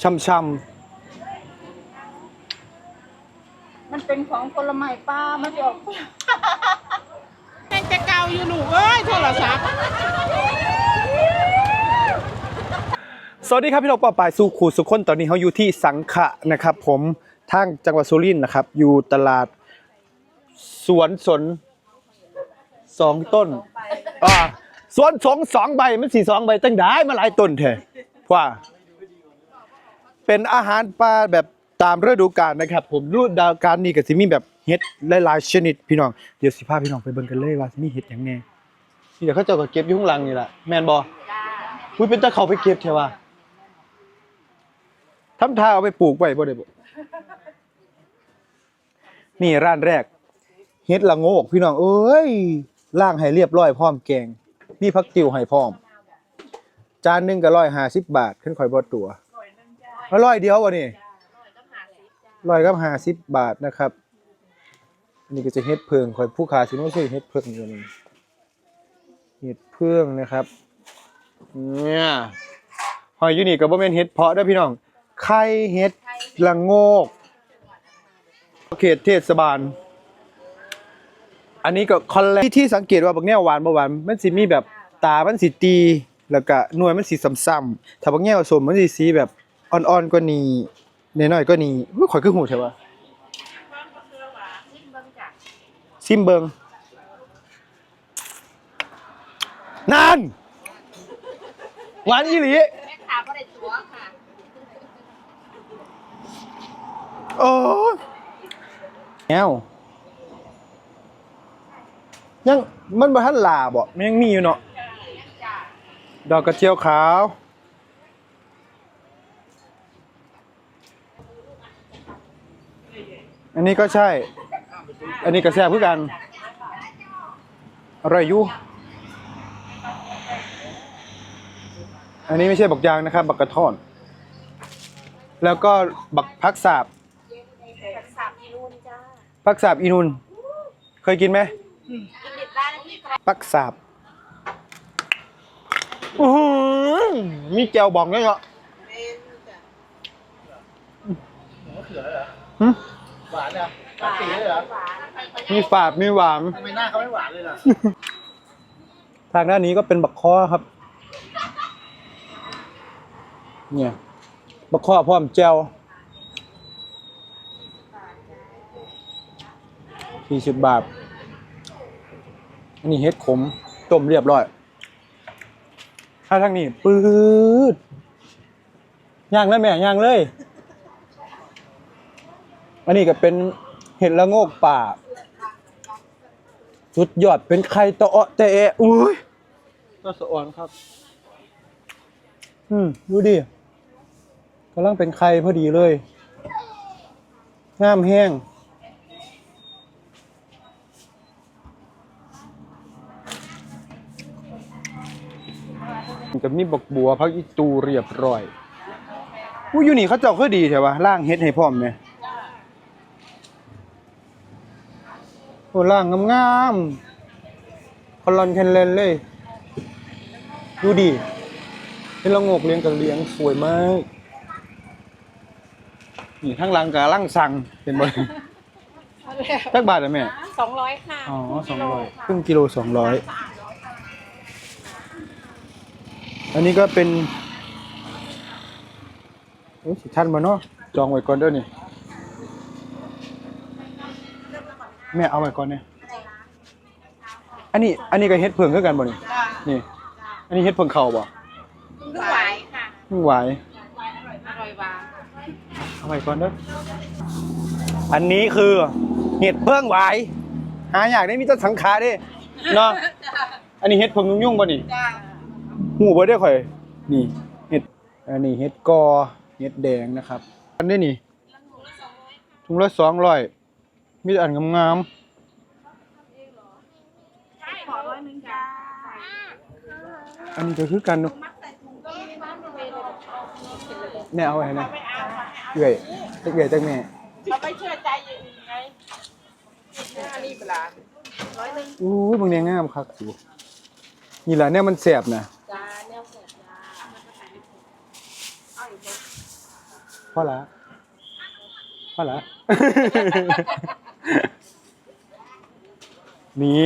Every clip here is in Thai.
ช่ำมันเป็นของผลไม้ป้ามันจะออกยังจะเก่าอยู่ลูกเอ้ยโทรศัพท์ๆสวัสดีครับพี่น้องปอปายสู่ขู่สุขคนตอนนี้เขาอยู่ที่สังขะนะครับ ผมทางจังหวัดสุรินทร์นะครับ อยู่ตลาดสวนสนสองต้นอ่าสวนสองสองใบมันสี่สองใบตั้งได้มาหลายต้นแท้ว่า เป็นอาหารปลาแบบตามฤดูกาลนะครับ ผมฤดูกาลนี้ก็สิมีแบบเห็ดหลายๆชนิดพี่น้องเดี๋ยวสิพาพี่น้องไปเบิ่งกันเลยว่าสิมีเห็ดหยังแน่นี่เดี๋ยวเขาเจ้าก็เก็บอยู่ข้างหลังนี่แหละแม่นบ่อุ้ยเป็นตะเขาไปเก็บเทว่าทำท่าเอาไปปลูกไว้บ่ได้บ่นี่ร้านแรกเห็ดละโงกพี่น้องเอ้ยล่างให้เรียบร้อยพร้อมแกงมีผักติ๋วให้พร้อม จานหนึงก็150บาทขึ้นข่อยบ่ตัว อร่อยเดียวบ่นี่ร้อยกับ50บาทนะครับ อันนี้ก็จะเฮ็ดเพิงข่อยผู้ขาสิบ่ซื้อเฮ็ดเพิงอยู่นี่เฮ็ดเพิงนะครับ เนี่ยหอยอยู่นี่ก็บ่แม่นเฮ็ดเพาะเด้อพี่น้อง ไข่เฮ็ดละโงก เขตเทศบาล อันนี้ก็คอนแลที่ที่สังเกตว่าบักแนวหวานบ่หวานมันสิมีแบบตา มันสิตี แล้วก็หน่วยมันสิซ้ำๆถ้าบักแนวสมมันสิสีแบบ อ่อนๆกว่านี้น้อยๆกว่านี้อุ๊ยข่อยคือหูใช่ปะซิมเบิงนั่นหวานอีหลีแม่ขาก็ได้ตัวค่ะโอ้ยแอวยังมันบ่ทันลาบ่มันยังมีอยู่เนาะดอกกระเจียวขาว อันนี้ก็ใช่ อันนี้ก็แซ่บคือกัน อร่อยอยู่ อันนี้ไม่ใช่บักยางนะครับ บักกระท่อน แล้วก็บักพักสาบสามอีรุ่นจ้าปักสาบอีนุนเคยกินไหมกินดิบได้นะพี่ครับปักสาบอื้อหือมีแจวบองด้วยเหรอหึห วานอะหวานปีเลยเหรอมีฝาดมีหวาน ทำไมหน้าเขาไม่หวานเลยล่ะทางด้านนี้ก็เป็นบักข้อครับ เนี่ย บักข้อพร้อมแจวสี่สิบบาท อันนี้เฮ็ดขม ต้มเรียบร้อย ถ้าทางนี้ปื๊ดย่างเลยแม่ย่างเลย อันนี้ก็เป็นเห็ดละโงกป่า สุดยอดเป็นไข่ตะเออแต่เอะอุ้ยก็สะอ่อนครับ อืมดูดิกำลังเป็นไข่พอดีเลยงามแห้งกับนี่บักบัวพักอีตูเรียบร้อยอู้อยู่นี่เขาเจ้าคือดีใช่ปะล่างเฮ็ดให้พร้อมไหม โอ้ล่างงามๆคอลอนแคนเลนเลย ดูดิเป็นละโงกเลี้ยงกับเลี้ยงสวยมากนี่ข้างหลังกับล่างสั่งเป็นบ่จักบาทอะแม่สองร้อยค่ะอ๋อสองร้อยครึ่งกิโลสองร้อยอันนี้ก็เป็นโอ้ยสิท่านมาเนาะจองไว้ก่อนเด้อนี่ แม่เอาไว้ก่อนเนี่ยอันนี้ อันนี้ก็เฮ็ดเพิ่งคือกันบ่นี่นี่ อันนี้เฮ็ดเพิ่งเข่าบ่คือหวายค่ะเพิ่งไหวายอร่อยหวานเอาไว้ก่อนเด้ออันนี้คือเห็ดเพิ่งไหวายหาอยากได้มีแต้นสังขาเด้เนาะอันนี้เฮ็ดเพิ่งยุ่งๆบ่นี่ จ้าหูบ่ได้ข่อย นี่เห็ดอันนี้เห็ดกอเห็ดแดงนะครับ อันนี้นี่ถุงละสองร้อย มีแต่อันงามใช่ขอร้อยหนึ่งจ้าๆอันนี้ก็คือกันเนาะแม่เอาไว้ให้นะเอื่อยจักเอื่อยจักแม่เราไม่เชื่อใจอย่างอื่นไงอันนี้เปล่าร้อยหนึ่งอู้ยบางแนงามคักอยู่นี่แหละเนี่ยมันแสบนะจ้าเนี่ยเสร็จจ้าเอาอีกไหมพ่อละพ่อละ นี่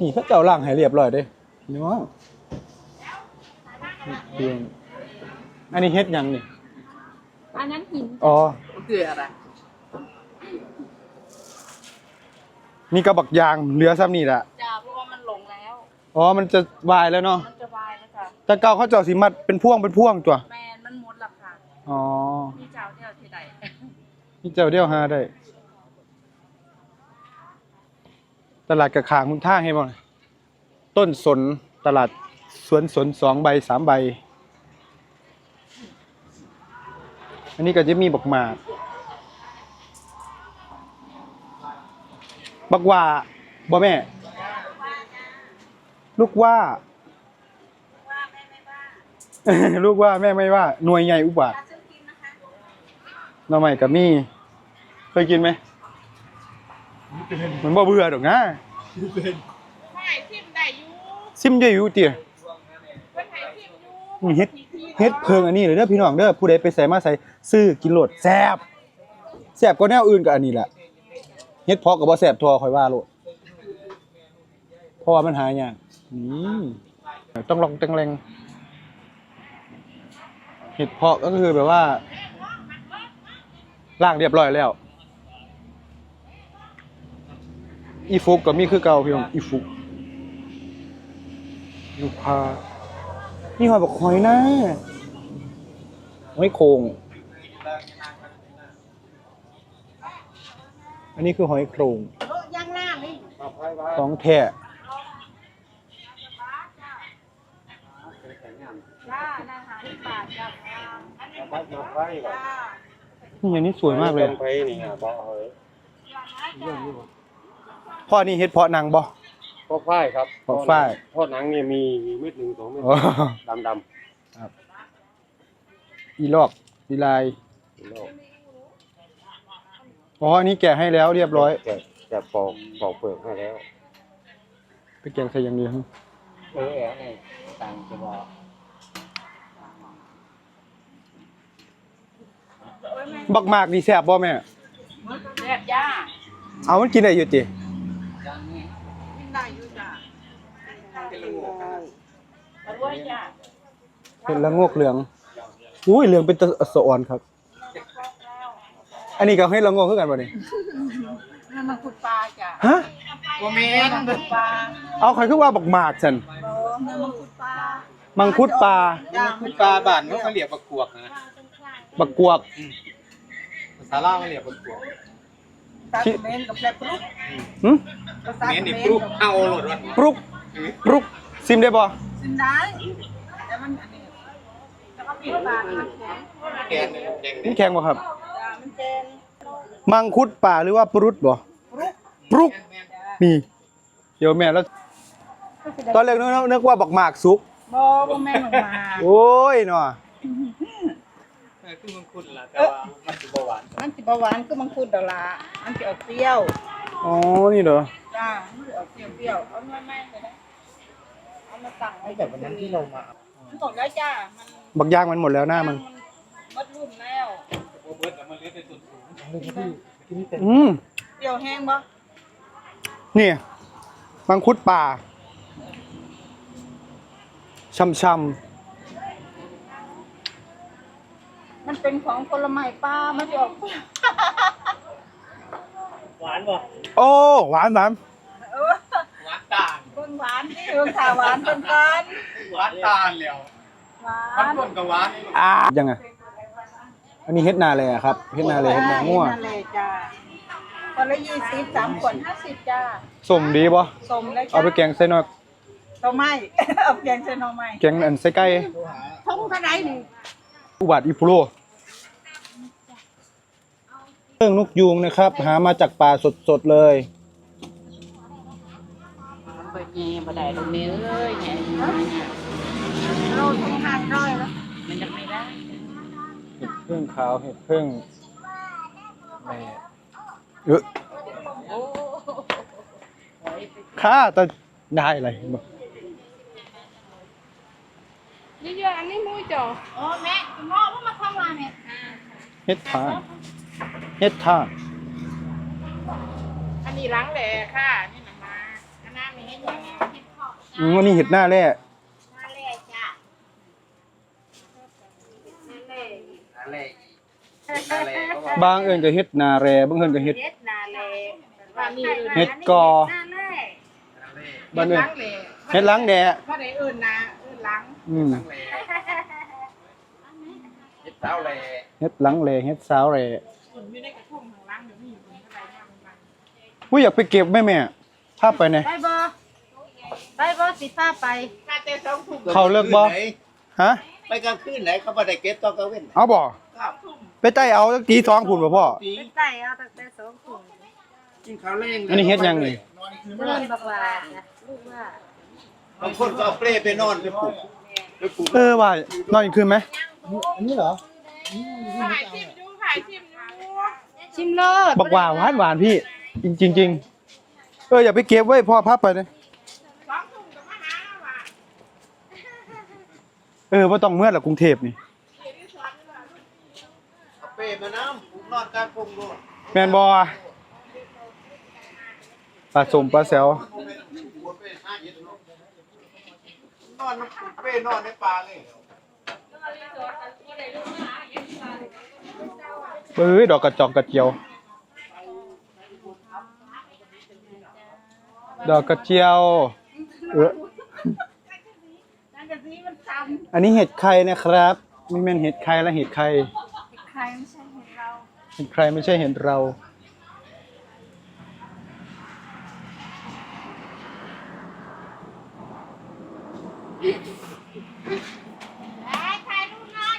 นี่พระเจ้าล่างให้เรียบร้อยเด้พี่น้องเพียงอันนี้เฮ็ดหยังนี่ อันนั้นหินอ๋อคืออะไรนี่กระบักยางเหลือซ้ำนี่แหละจ้าเพราะว่ามันหลงแล้ว อ๋อ มันจะวายแล้วเนาะมันจะวายแล้วค่ะแต่เก่าเขาเจาะสีมัดเป็นพ่วงเป็นพ่วงตัว แมนมันหมดราคาอ๋อ มีเจ้าเดียวที่ใด นี่เจ้าเดียวหาได้ ตลาดกระขางคุณท่าให้บ่ต้นสนตลาดสวนสนสองใบสามใบ อันนี้ก็จะมีบักหมากบักว่าบ่แม่ ลูกว่า ลูกว่าแม่ไม่ว่าหน่วยใหญ่อุบาทหน่อใหม่กับมี่ เคยกินไหมมันบ่เบื่อดอกนะไม่ทิมได้อยู่ซิมเยอะอยู่เตี๋ยเพิ่นให้ทิมอยู่นี่เฮ็ดเฮ็ดเพิงอันนี้เลยเด้อพี่น้องเด้อผู้ใดไปใส่มาใส่ซื้อกินโหลดแซ่บแซ่บกว่าแนวอื่นก็อันนี้แหละเฮ็ดเพาะก็บ่แซ่บทั่วข่อยว่าโลดเพราะว่ามันหายากอืมต้องลองแรงๆเฮ็ดเพาะก็คือแบบว่าล้างเรียบร้อยแล้ว อีฟุกก็มีคือเก่าพี่น้องอีฟุกลูกค้านี่หอยบอกหอยนะหอยโคงอันนี้คือหอยโครงย่างหน้นี่ของแท้จ้านั่นหาที่บาทจ้าบ้านมาไฟก่อนนี่อันนี้สวยมากเลย พ่อนี่เฮ็ดเพาะนางบ่พ่อฝ้ายครับพ่อฝ้ายพ่อหนังเนี่ยมีมีเม็ดหนึ่งสองเม็ดอ๋อดำดอีลอกอีลายำโลกอ๋ออันนี้แกะให้แล้วเรียบร้อยแกะแกะปอกปอกเปลือกให้แล้วไปแกงใส่อย่างเดียวเออแอะนี่ต่างจะบอกบักมากดีแซ่บบ่แม่แซ่บจ้าเอามันกินได้อยู่ติกิ นได้อยู่จ้าอร่อยจ้าเห็ดละโงกเหลือง อุ้ยเหลืองเป็นตะสะอ่อนครับ อันนี้ก็เฮ็ดละโงกคือกันบ่นี่นั่นมันขุดปลาจ้าฮะบ่แม่นขุดปลาเอาใครคือว่าบักหมากซั่นโอ้นั่นมันขุดปลามังคุดปลาจ้าปลาบ้านเขาเขาเรียกปลากวกนะบักกวกภาษาลาวเขาเรียกปลากวก ตาเมนกับแปลปลุกหึภาษาแม่นเมนี่นปลุกเอาโหลดวัดปรุกปรุกซิมได้บ่สินได้แต่มันอันนี้แล้วก็ปิดปากมันแข็งแกนแดงนี่แข็งบ่ครับ จ้ามันเป็นมังคุดป่าหรือว่าปรุดบ่ปรุกนี่เดี๋ยวแม่แล้ว ตอนแรกนึกนึกว่าบักหมากสุก บ่บ่แม่นออกมา โอ้ยเนาะเออคือมังคุดล่ะแต่ว่ามันสิบ่หวานมันสิบ่หวานคือมังคุดดอกละมันสิออกเปรี้ยวอ๋อ นี่เหรอ จ้ามันสิออกเปรี้ยวๆเอาหน่อยแม่เลยนะเอามาตั้งไว้แต่วันนั้นที่เรามามันบอกแล้วจ้ามันบักยางมันหมดแล้วหน้ามัน หมดรุ่นแล้วบ่เบิดแล้วมันเหลือแต่ต้นสูงอืม เปรี้ยวแห้งบ่นี่มังคุดป่าช่ำ มันเป็นของผลไม้ป่ามันสิออกเปรี้ยวหวานป่ะๆโอ้หวานหวานเออหวานตาลเบิ่งหวานนี่เบิ่งข่าวหวานเป็นกันหวานตาลแล้วหวามันนต้นก็หวานนี่อ่ายังไงอันนี้เฮ็ดนาเลยอะครับเฮ็ดนาเลยเฮ็ดนางัวนั่นเลยจ้าคนละยี่สิบสามขวดห้าสิบจ้าสมดีบ่สมเลยจ้าเอาไปแกงใส่หน่อยตัวไม้ เอาแกงใส่หน่อไม้แกงอันใส่ไก่ทุ่งเท่าไหร่นี่ อุบัติอีโปโลเรื่องนกยูงนะครับ หามาจากป่าสดๆเลยมันไปแง่บ่ได้ตรงนี้เอ้ยแง่เราทุ่งห้าร้อยแล้วมันจะไม่ได้เห็ดพึ่งขาวเห็ดพึ่งแม่เออข้าแต่ได้อะไรบ่นี่เย อะอันนี้มุ้ยจ่อโอ้แม่หม้อมันมาทำอะไรเนี่ยเฮ็ดทานเฮ็ดทานอันนี้ล้างแหล่ค่ะนี่นะมาอันนั้นมีให้ยังไงอืมอันนี้เห็ดหน้าแร่มาเลยจ้ะมาเลยอะไรอะไรก็ว่าบางเอิ้นก็เฮ็ดหน้าแร่บางเอิ้นก็เฮ็ดเฮ็ดนาเลยว่านี่อื่นเฮ็ดกอนาเลยบ้านเอิ้นล้างแหล่เฮ็ดล้างแดดว่าไหนอื่นนะอื่นล้างอืม เฮ็ดเท้าแลเฮ็ดหลังแร่เฮ็ดสาวแร่อุ่นไม่ได้กระทุ่มของล้างเดี๋ยวนี้อยู่บนกระไดน้ำมันอุ้ยอยากไปเก็บแม่แม่พาไปแหน่ไปบ่ไปบ่สิพาไปถ้าเต้สองถุงเขาเลิกบ่ฮะไปกลางคืนไหนเขาบ่ได้เก็บตอนกลางเว้นเอาบ่ครับถุงไปใต้เอาจักตีท้องพุ่นบ่พ่อตีไปใส่เอาตั้งแต่สองถุงกินข้าวแรงอันนี้เฮ็ดยังนี่เริ่มบักว่าจ้ะลูกว่าบางคนก็เอาเปลไปนอนไปปลุกไปปลุกเออว่านอนอีกคืนไหม ถ่ายชิมดูถ่ายชิมดูชิมโลดบอกว่าหวานหวานพี่ จริงจริงๆเอออย่าไปเก็บไว้พ่อพับไปเลยสองถุงกับมะนาวอะเออว่าต้องเมื่อหรอกรุงเทพนี่เอาเปลมาน้ำปลุกนอนกลางพงโลดแมนบอปลาสมปลาแซวหัวเปลห้าเย็นโลดนอนน้ำปลุกเปลนอนในป่าเลย เอ้ยดอกกระจอกกระเจียว ดอกกระเจียว เอันจะซีมันซ้อันนี้เห็ดไข่นะครับไม่แม่นเห็ดไข่และเห็ดไข่ใครไม่ใช่เห็นเราเห็ดใครไม่ใช่เห็ดเราถ่ายรูปหน่อย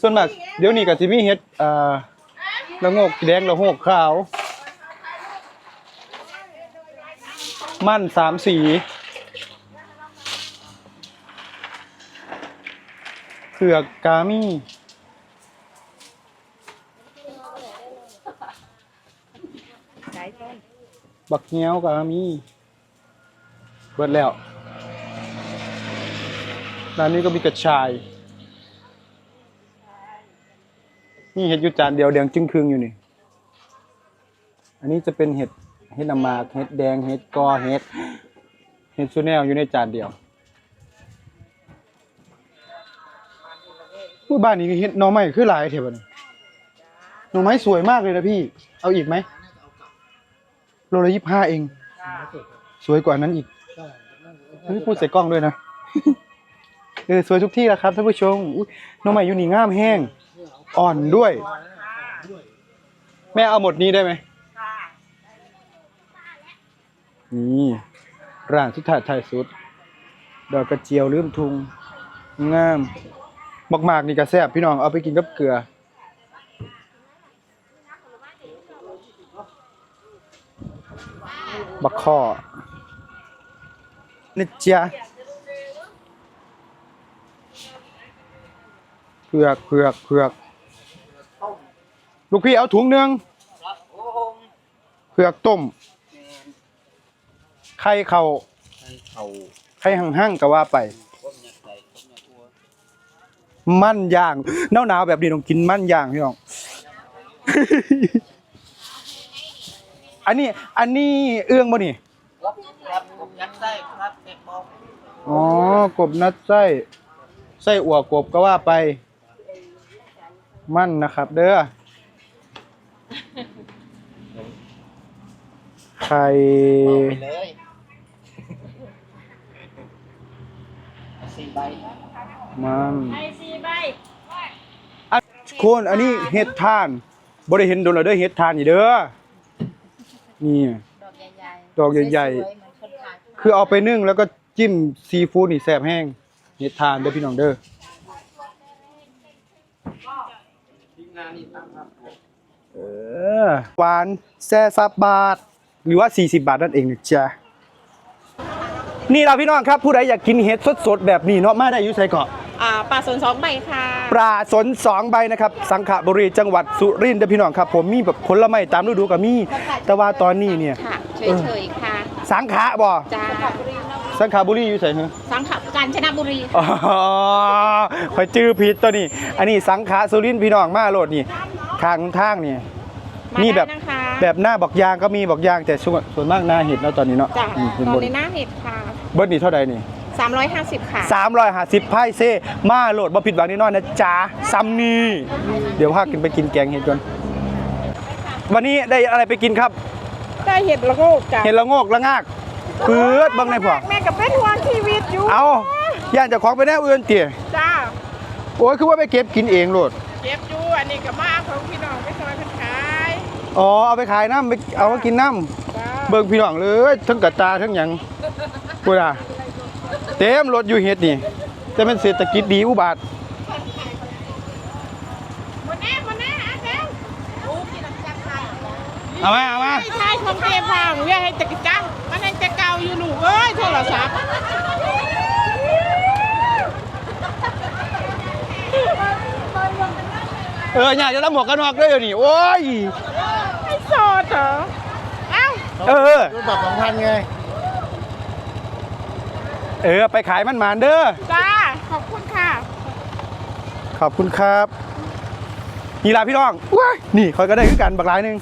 ส่วนมากเดี๋ยวนี้ก็สิมีเห็ดอ่าละโงกแดงละโงกขาว มั่นสามสี เผือกกามี่บักเงี้ยวกามี่เบิดแล้วร้านนี้ก็มีกระชาย นี่เห็ดยูจานเดียวแดงจึงครึ่งอยู่นี่ อันนี้จะเป็นเห็ดเห็ดนำมากเห็ดแดงเห็ดกอเห็ดเห็ดซูแนลอยู่ในจานเดียวผู้บ้านนี้เห็ดหน่อไม้คือหลายเถอะบันี้หน่อไม้สวยมากเลยนะพี่ เอาอีกไหมโลละยี่ห้าเอง สวยกว่านั้นอีกเฮ้ยพูดใส่กล้องด้วยนะเออสวยทุกที่แล้วครับท่านผู้ชมอุ๊ยหน่อไม้อยู่นี่งามแห้ง อ่อนด้วย แม่เอาหมดนี้ได้ไหมนี่ร้านสุดท้ายท้ายสุด ดอกกระเจียวลืมทุงงามบักมากนี่ก็แซบพี่น้องเอาไปกินกับเกลือบักข้อนี่จ้ะเผือกเผือกเผือก ลูกพี่เอาถุงหนึ่งโอ้โหเผือกต้ม ไข่เข่าเขาไข่หั่งๆก็ว่าไป ต้มยำใส่ต้มยำอัวมั่นย่างหนาวหนาวๆแบบนี้ต้องกินมั่นย่างพี่น้อง อันนี้ อันนี้เอื้องบ่นี่ ครับผมยัดไส้ครับเด็กบอกอ๋อ กบนัดไส้ ไส้อั่วกบก็ว่าไป มั่นนะครับ เด้อ ไข่บอกไปเลยสี่ใบมันไอซีใบอันคุณอันนี้เห็ดทานบ่ได้เห็นโดนแล้วเด้อเห็ดทานอยู่เด้อนี่ ดอกใหญ่ๆดอกใหญ่ๆ สวยๆเหมือนคนขายคือเอาไปนึ่งแล้วก็จิ้มซีฟู้ดนี่แซ่บแห้งเห็ดทานเด้อพี่น้องเด้อทีมงานนี่ตั้งครับเออหวานแซ่ซับบาท หรือว่า 40 บาทนั่นเองนะจ๊ะนี่เราพี่น้องครับผู้ใดอยากกินเห็ดสดๆแบบนี้เนาะมาได้อยุ่ใส่เกาะอ่าปลาสนสองใบค่ะ ปลาสนสองใบนะครับ สังขบุรีจังหวัดสุรินทร์เด้อพี่น้องครับ ผมมีแบบผลไม้ตามฤดูก็มี แต่ว่าตอนนี้เนี่ยค่ะเฉยๆค่ะสังขะบ่จ้าสังขาบุรีอยู่ไสฮะสังขกาญจนบุรีอ๋อคอยจื้อผิดตัวนี้ อันนี้สังขาสุรินทร์พี่น้องมาโลดนี่ทางทางนี่มานี่ได้แบบนะคะ แบบหน้าบอกยางก็มีบอกยางแต่ส่วนส่วนมากหน้าเห็ดเนาะตอนนี้เนาะจ้ะอืมเห็นตบอนนในหน้าเห็ดค่ะ เบิร์ดนี่เท่าใดนี่350 ค่ะสามร้อยห้าสิบไพ่เซ่มาโหลดบ่ผิดหวังแน่นอนนะจ๊ะซัมนี่เดี๋ยวพากินไปกินแกงเห็ดก่อนวันนี้ได้อะไรไปกินครับ ได้เห็ดละโงกจ้ะเห็ดละโงกละงากเพือดเบางในพวกแม่กับเป็นห่วงชีวิตอยู่เอาย่านเจะของไปแน่เอื่นเตี๋ยจ้าโอ้ยคือว่าไปเก็บกินเองโหลด เก็บอยู่อันนี้กับมาของพี่น้องไปซอยเพิ่นขาย อ๋อเอาไปขายน้ำไปเอามากินน้ำจ้าเบิ่งพี่น้องเลยทั้งกระตาทั้งหยังพูดอะเต็มรถอยู่เฮ็ดนี่แต่เป็นเศรษฐกิจดีอุบาทมาแน่มาแน่อาเซลเอามาเอามาไอ้ชายของเทพังอย่าให้จะจังมันให้จะเก่าอยู่ลูกเอ้ยโทรศัพท์เอออยากจะรับหมวกกันน็อกด้วยเดี๋ยวนี้โอ้ยไอ้โสด เหรอเอ้าเออ รุ่นแบบสองพันไง เออ ไปขายมันหมานเด้อ จ้า ขอบคุณค่ะ ขอบคุณครับ นี่ล่ะพี่น้องว้ายนี่คอยก็ได้คือกันบักหลายหนึง